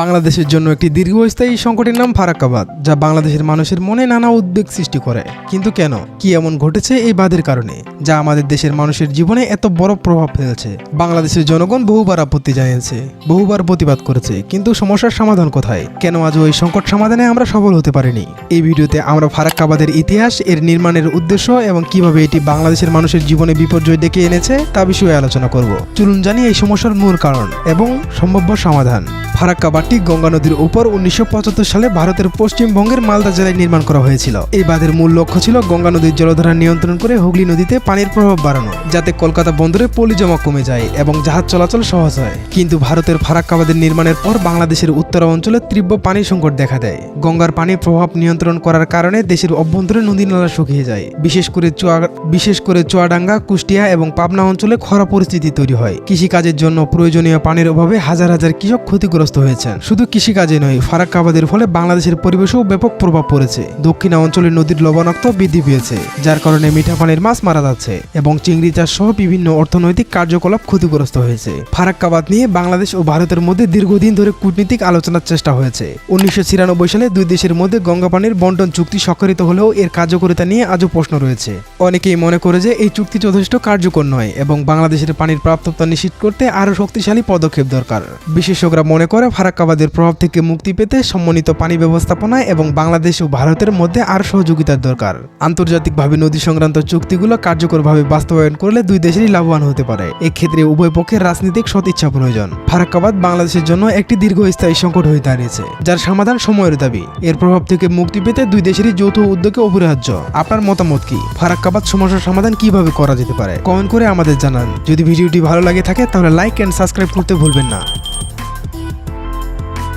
বাংলাদেশের জন্য একটি দীর্ঘস্থায়ী সংকটের নাম ফারাক্কাবাদ, যা বাংলাদেশের মানুষের মনে নানা উদ্বেগ সৃষ্টি করে। কিন্তু কেন? কি এমন ঘটেছে এই বাদের কারণে, যা আমাদের দেশের মানুষের জীবনে এত বড় প্রভাব ফেলেছে? বাংলাদেশের জনগণ বহুবার আপত্তি জানিয়েছে, বহুবার প্রতিবাদ করেছে, কিন্তু সমস্যার সমাধান কোথায়? কেন আজও এই সংকট সমাধানে আমরা সফল হতে পারিনি? এই ভিডিওতে আমরা ফারাক্কাবাদের ইতিহাস, এর নির্মাণের উদ্দেশ্য এবং কীভাবে এটি বাংলাদেশের মানুষের জীবনে বিপর্যয় ডেকে এনেছে, তা বিষয়ে আলোচনা করব। চলুন জানি এই সমস্যার মূল কারণ এবং সম্ভাব্য সমাধান। ফারাক্কাবাদটি গঙ্গা নদীর উপর উনিশশো পঁচাত্তর সালে ভারতের পশ্চিমবঙ্গের মালদা জেলায় নির্মাণ করা হয়েছিল। এই বাঁধের মূল লক্ষ্য ছিল গঙ্গা নদীর জলধারা নিয়ন্ত্রণ করে হুগলি নদীতে পানির প্রভাব বাড়ানো, যাতে কলকাতা বন্দরে পলি জমা কমে যায় এবং জাহাজ চলাচল সহজ হয়। কিন্তু ভারতের ফারাক্কাবাদের নির্মাণের পর বাংলাদেশের উত্তর অঞ্চলে তীব্র পানি সংকট দেখা দেয়। গঙ্গার পানির প্রভাব নিয়ন্ত্রণ করার কারণে দেশের অভ্যন্তরে নদী নালা শুকিয়ে যায়। বিশেষ করে চুয়া বিশেষ করে চুয়াডাঙ্গা, কুষ্টিয়া এবং পাবনা অঞ্চলে খরা পরিস্থিতি তৈরি হয়। কৃষিকাজের জন্য প্রয়োজনীয় পানির অভাবে হাজার হাজার কৃষক ক্ষতিগ্রস্ত হয়েছেন। শুধু কৃষিকাজে নয় ফারাক্কাবাদের ফলে বাংলাদেশের পরিবেশেও ব্যাপক প্রভাব পড়েছে। দক্ষিণা অঞ্চলে নদীর লবণাক্ত বৃদ্ধি পেয়েছে, যার কারণে মিঠা পানির মাছ মারা যাচ্ছে এবং চিংড়ি চাষ সহ বিভিন্ন অর্থনৈতিক কার্যকলাপ ক্ষতিগ্রস্ত হয়েছে। ফারাক্কাবাদ নিয়ে বাংলাদেশ ও ভারতের মধ্যে দীর্ঘদিন ধরে কূটনীতিক আলোচনার চেষ্টা হয়েছে। উনিশশো ছিয়ানব্বই সালে দুই দেশের মধ্যে গঙ্গা পানির বন্টন চুক্তি স্বাক্ষরিত হলেও এর কার্যকারিতা নিয়ে আজও প্রশ্ন রয়েছে। অনেকেই মনে করে যে এই চুক্তি যথেষ্ট কার্যকর নয় এবং বাংলাদেশের পানির প্রাপ্ততা নিশ্চিত করতে আরও শক্তিশালী পদক্ষেপ দরকার। বিশেষজ্ঞরা মনে করে ফারাক্কাবাদের প্রভাব থেকে মুক্তি পেতে সম্মানিত পানি ব্যবস্থাপনা এবং বাংলাদেশ ও ভারতের মধ্যে আরও সহযোগিতার দরকার। আন্তর্জাতিকভাবে নদী সংক্রান্ত চুক্তিগুলো কার্যকরভাবে বাস্তবায়ন করলে দুই দেশেরই লাভবান হতে পারে। এক্ষেত্রে উভয় পক্ষের রাজনৈতিক সদিচ্ছা প্রয়োজন। ফারাক্কাবাদ বাংলাদেশের জন্য একটি দীর্ঘস্থায়ী সংকট হয়ে দাঁড়িয়েছে, যার সমাধান সময়ের দাবি। এর প্রভাব থেকে মুক্তি পেতে দুই দেশেরই যৌথ উদ্যোগে অপরিহার্য। আপনার মতামত কি? ফারাক্কাবাদ সমস্যার সমাধান কীভাবে করা যেতে পারে? কমেন্ট করে আমাদের জানান। যদি ভিডিওটি ভালো লাগে থাকে, তাহলে লাইক অ্যান্ড সাবস্ক্রাইব করতে ভুলবেন না।